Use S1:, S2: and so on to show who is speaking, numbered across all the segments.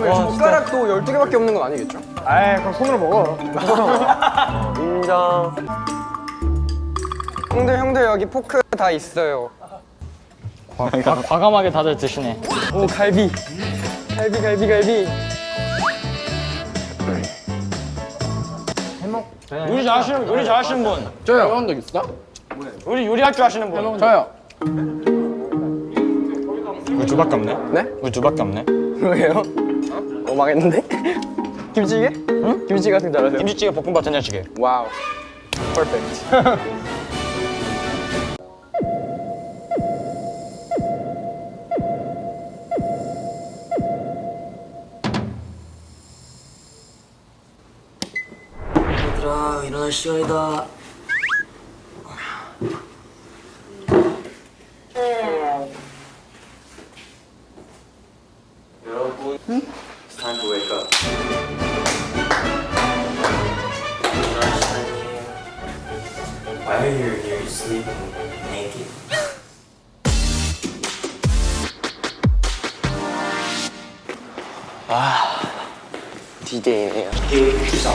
S1: 젓가락도 12개밖에 없는 건 아니겠죠?
S2: 아이 그럼 손으로 먹어.
S1: 인정. 형들 형들 여기 포크 다 있어요.
S3: 과, 과감하게 다들 드시네.
S1: 오 갈비. 갈비 갈비 갈비.
S3: 요리 잘하시는 요리 잘하시는 분.
S2: 저요. 해본 적 있어?
S3: 요리 요리할 줄 아시는 분.
S2: 저요.
S3: 우리 둘밖에 없네.
S1: 네?
S3: 우리 둘밖에 없네.
S1: 왜요? 어 망했는데? 김치찌개? 응? 김치 같은 거 잘하세요?
S3: 김치찌개 볶음밥 된장찌개.
S1: 와우. 퍼펙트.
S4: 얘들아 일어날 시간이다
S1: 디데이네요.
S4: 이게 주사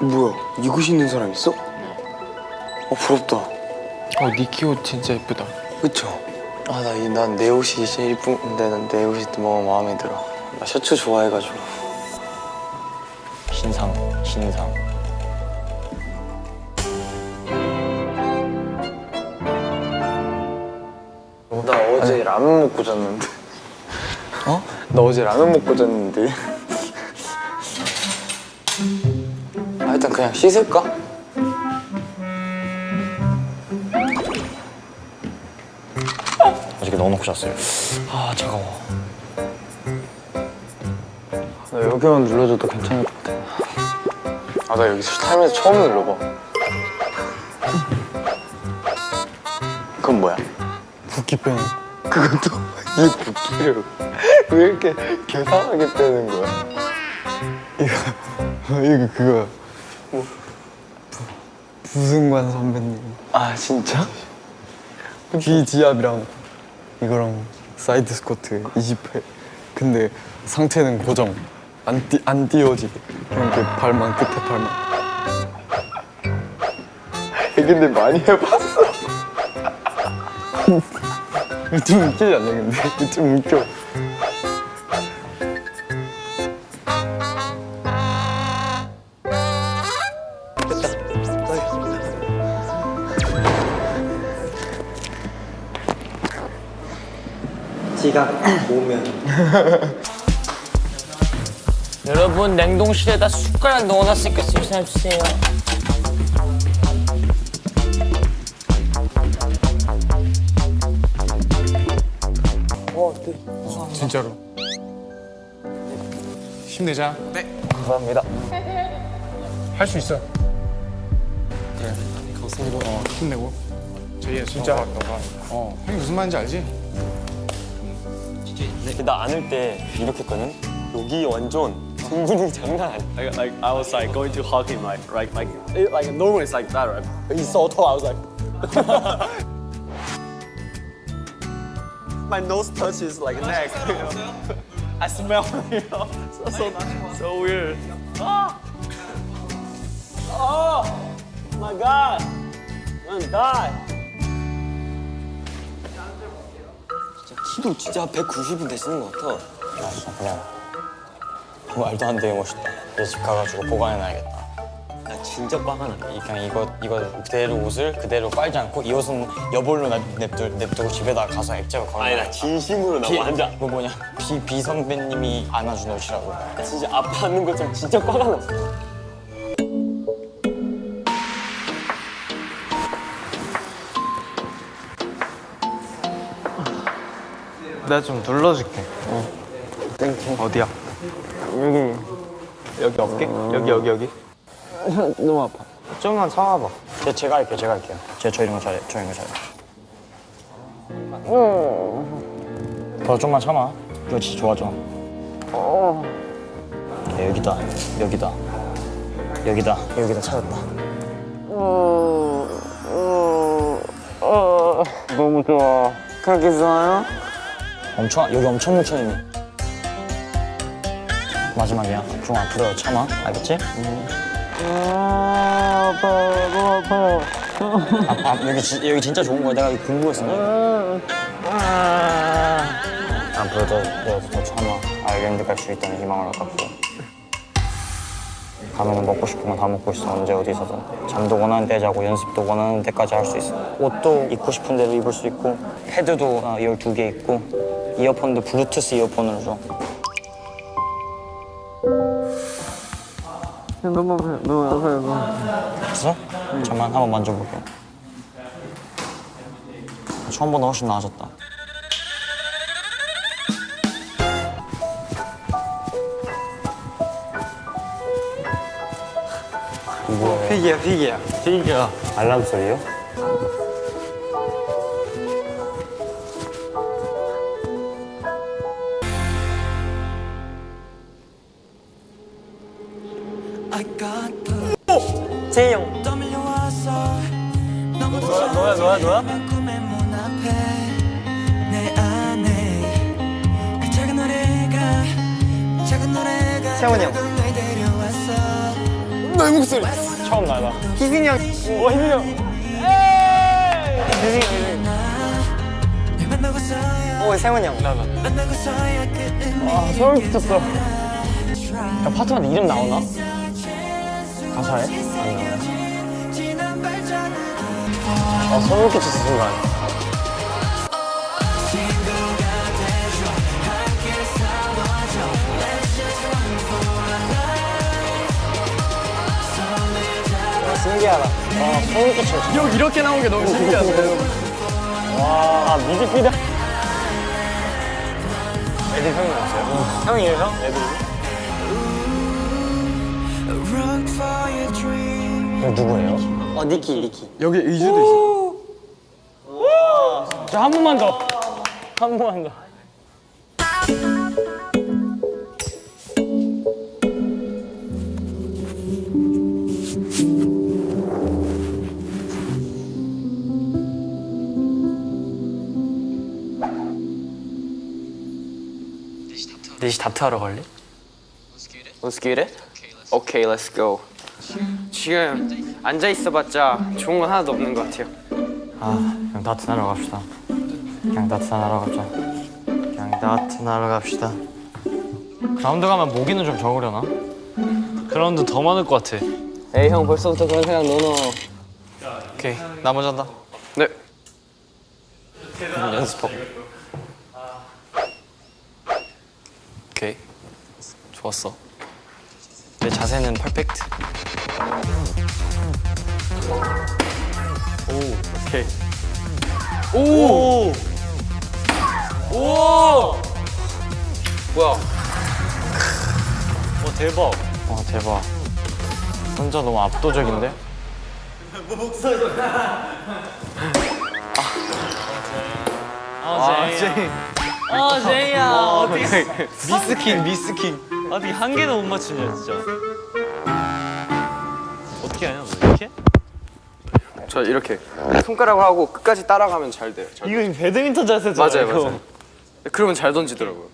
S5: 뭐야 이곳이 있는 사람 있어? 어 부럽다
S6: 어, 니키 옷 진짜 예쁘다.
S5: 그쵸? 아난 내 옷이 제일 이쁜데 난 내 옷이 너무 마음에 들어 나 셔츠 좋아해가지고
S3: 신상 신상.
S5: 나 어제 라면 먹고 잤는데 어? 나 어제 라면 먹고 잤는데 아 일단 그냥 씻을까?
S3: 어저께 넣어놓고 잤어요. 아 차가워.
S5: 나 여기만 눌러줘도 괜찮을 것 같아 아 나 여기서 살면서 처음 눌러봐 그건 뭐야?
S6: 붓기pen.
S5: 그것도 이 붓기를 왜 이렇게 계산하게 빼는 거야?
S6: 이거 그거야. 부, 부승관 선배님.
S5: 아 진짜?
S6: 귀 지압이랑 이거랑 사이드 스쿼트 20회. 근데 상체는 고정. 안, 띄, 안 띄워지게. 이렇게 발만, 끝에 발만.
S5: 근데 많이 해봤어
S6: 좀 웃기지 않냐, 근데? 좀 웃겨.
S4: 지각 오면
S3: 여러분 냉동실에다 숟가락 넣어놨으니까 조심해주세요.
S2: 진짜로. 힘내자. 네.
S3: 감사합니다.
S2: 할 수 있어. 그래. 어, 힘내고. 저희 진짜. 어, 형이 무슨 말인지 알지?
S7: 나 안을 때 이렇게 했거든. 여기 완전 승분이 장난 아니야. Like, like I was like going to hug him like right like it, like normally it's like that right. But he's so tall. I was like. My nose touches like neck. You know? I smell you know. So so so weird. Ah. Oh my god. I'm gonna die.
S4: 키도 진짜 190은 되시는 것 같아
S3: 그냥 말도 안 되게 멋있다. 이제 집 가가지고 보관해놔야겠다.
S4: 나 진짜 꽉 하나
S3: 이- 그냥 이거 이거 그대로 옷을 그대로 빨지 않고 이 옷은 여벌로 놔- 냅두, 냅두고 집에다 가서 액자로 걸어.
S7: 아니 나 진심으로 나 완전
S3: 이거 뭐냐 비, 비 선배님이 안아준 옷이라고.
S7: 나 진짜 아파하는 것처럼 진짜 꽉 하나.
S6: 내가 좀 눌러줄게. 어디야? 여기. 여기 어깨? 여기, 여기, 여기.
S3: 너무 아파. 좀만 참아봐. 제, 제가 할게요, 제가 할게요. 제가 저 이런 거 잘해, 저 이런 거 잘해. 더 좀만 참아. 그렇지 좋아 좋아. 야, 여기다 여기다 여기다 여기다 찾았다.
S4: 너무 좋아. 그렇게 좋아요?
S3: 엄청 여기 엄청 묻혀있네. 마지막이야. 좀 앞으로 참아. 알겠지? 아, 아파, 아파. 아, 아, 여기 지, 여기 진짜 좋은 거야. 내가 여기 공부했어. 앞으로 더, 참아. 알겠는 데 갈 수 있다는 희망을 갖고. 가면은 먹고 싶은 거다 먹고 있어. 언제 어디서든. 잠도 원하는 때 자고 연습도 원하는 때까지 할 수 있어. 옷도 입고 싶은 대로 입을 수 있고 패드도 어, 12개 있고 이어폰도 블루투스 이어폰으로 줘.
S4: 너무. 너무 아파요.
S3: 됐어? 잠만 한번 만져볼게. 처음보다 훨씬 나아졌다. 뭐야?
S4: 피기야, 피기야.
S3: 피기야. 알람 소리요?
S4: 제이 형.
S8: 너야 너야 너야?
S4: 세원이 형. 너의 목소리.
S3: 처음 나다.
S4: 희승이 형.
S8: 어 희민이 형.
S4: 희승이 형. 오, 세원이 형. 나가.
S3: 아 소름 끼쳤어. 야 파트너한테 이름 나오나? 가사에? 아 소름 끼쳤어 순간. 신기하다. 아 소름 끼쳐.
S1: 형 이렇게 나온 게 너무 신기하네.
S3: 와, 아, 뮤직비디오. 애들 형이 나왔어요? 형이에요, 형? 애들. 이거 누구예요?
S4: 어, 니키, 니키.
S6: 여기 의주도 있어.
S3: 저한 번만 더. 한 번만 더.
S1: 넷이 다트하러 갈래? Let's get it? Okay, let's go. 지금 앉아 있어봤자 좋은 건 하나도 없는 것 같아요.
S3: 아, 그냥 다트 나러 갑시다. 그냥 다트 나러 가자. 그냥 다트 나러 갑시다. 그라운드 가면 모기는 좀 적으려나?
S8: 그라운드 더 많을 것 같아.
S1: 에이 형 벌써부터 그런 생각 노노.
S8: 오케이 나 먼저 한다.
S1: 네.
S8: 연습하고. 오케이 좋았어. 내 자세는 퍼펙트. 오 오케이. 오. 오. 뭐야? 와 대박.
S3: 와, 대박. 혼자 너무 압도적인데?
S8: 아 제이. 아 제이야 어떻게 미스킹 미스킹. 어떻게 한 개도 못 맞추냐 진짜. 어떻게 하냐 너 이렇게?
S1: 저 이렇게 손가락으로 하고 끝까지 따라가면 잘 돼요. 잘.
S8: 이거 배드민턴 자세잖아.
S1: 맞아요,
S8: 이거.
S1: 맞아요. 그러면 잘 던지더라고요.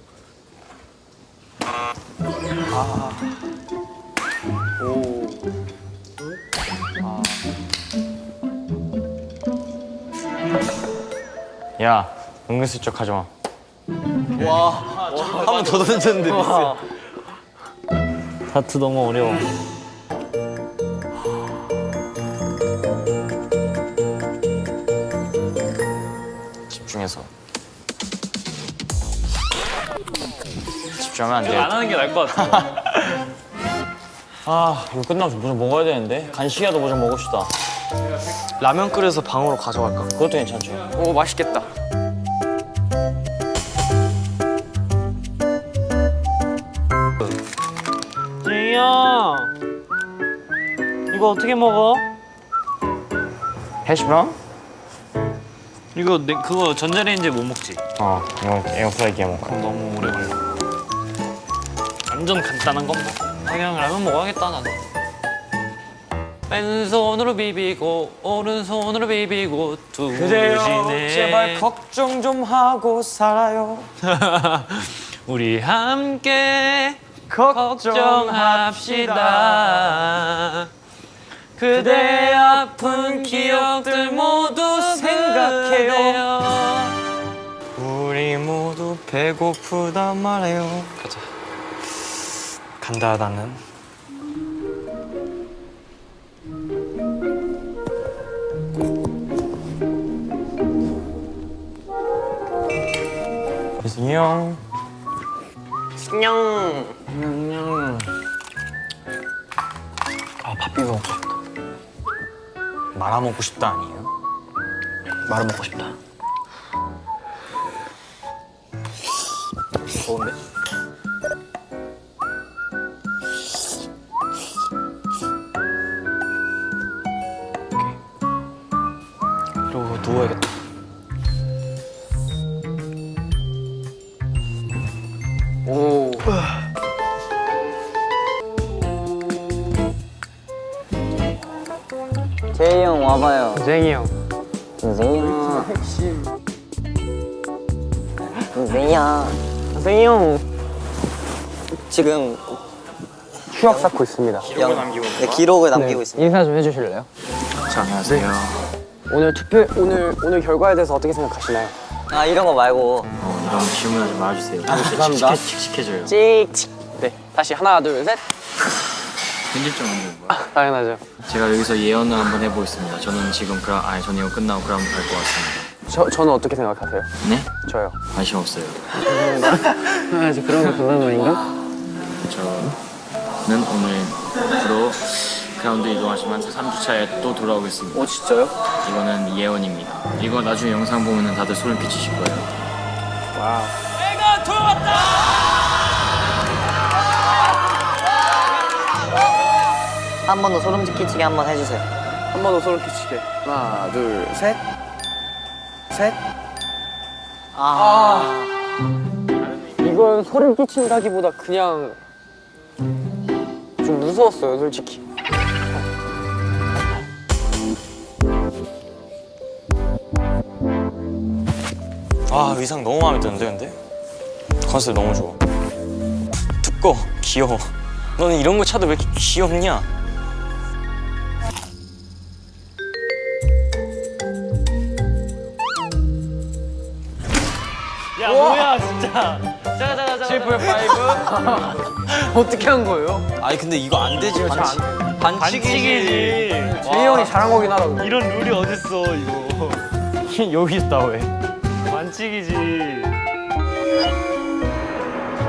S3: 야, 은근슬쩍 하지 마.
S8: 한번 더 던졌는데 미스. 다트 너무 어려워.
S3: 집중해서. 집중하면 안 돼.
S8: 안 하는 게 나을 것 같아.
S3: 아, 이거 끝나면 뭐좀 먹어야 되는데. 간식이라도 뭐 좀 먹읍시다.
S8: 라면 끓여서 방으로 가져갈까?
S3: 그것도 괜찮죠.
S1: 오 맛있겠다.
S8: 이거 어떻게 먹어?
S3: 해시 브라운?
S8: 이거 내, 그거 전자레인지에 못 먹지?
S3: 어 이거 에어프라이기에 먹어
S8: 그럼 너무 오래 걸려. 완전 간단한 건 뭐. 그냥 라면 먹어야겠다 나는. 왼손으로 비비고 오른손으로 비비고 두지네.
S3: 걱정 좀 하고 살아요
S8: 우리 함께 걱정합시다. 그대 아픈 기억들 모두 생각해요.
S3: 우리 모두 배고프다 말해요
S8: 가자.
S3: 간다 나는 안녕
S1: 안녕.
S3: 안녕 아밥 비벼 먹고 싶다 말아 먹고 싶다 아니에요? 말아 먹고 싶다 좋은데? 와봐요
S1: 쟁이 형.
S3: 동생이 형 동생이야
S1: 쟁이 형.
S4: 지금
S1: 추억 쌓고 있습니다.
S4: 영, 네, 기록을 남기고 있습니다.
S1: 인사 좀 해주실래요?
S3: 안녕하세요
S1: 오늘 투표 오늘 오늘 결과에 대해서 어떻게 생각하시나요?
S4: 아 이런 거 말고
S3: 이런 질문하지 말아주세요
S1: 감사합니다.
S3: 칙칙해져요
S1: 찍찍. 네. 다시 하나 둘 셋.
S3: 편집점 하는 거야
S1: 당연하죠.
S3: 제가 여기서 예언을 한번 해보겠습니다 저는 지금 그라 아니 저는 이거 끝나고 그라운드 갈것 같습니다
S1: 저 저는 어떻게 생각하세요?
S3: 네?
S1: 저요.
S3: 관심 없어요
S1: 아, 저 그런 거 장난감인가?
S3: 저는 오늘부로 그라운드 이동하시면 3주차에 또 돌아오겠습니다
S1: 어 진짜요?
S3: 이거는 예언입니다 이거 나중에 영상 보면 다들 소름 끼치실 거예요
S4: 한 번 더 소름 끼치게 한 번 해주세요.
S1: 한 번 더 소름 끼치게. 하나 둘 셋. 셋.
S4: 아,
S1: 이건 소름 끼친다기보다 그냥 좀 무서웠어요, 솔직히.
S3: 아 의상 너무 마음에 드는데 근데? 컨셉 너무 좋아 두꺼워 귀여워 너는 이런 거 차도 왜 이렇게 귀엽냐?
S8: 야 뭐야 진짜.
S1: 어떻게 한 거예요?
S3: 아니 근데 이거 안 되지 반칙
S8: 반칙이지.
S1: 제이 형이 잘한 거긴 하다.
S8: 이런 룰이 어딨어 이거.
S3: 여기 있다 왜
S8: 반칙이지.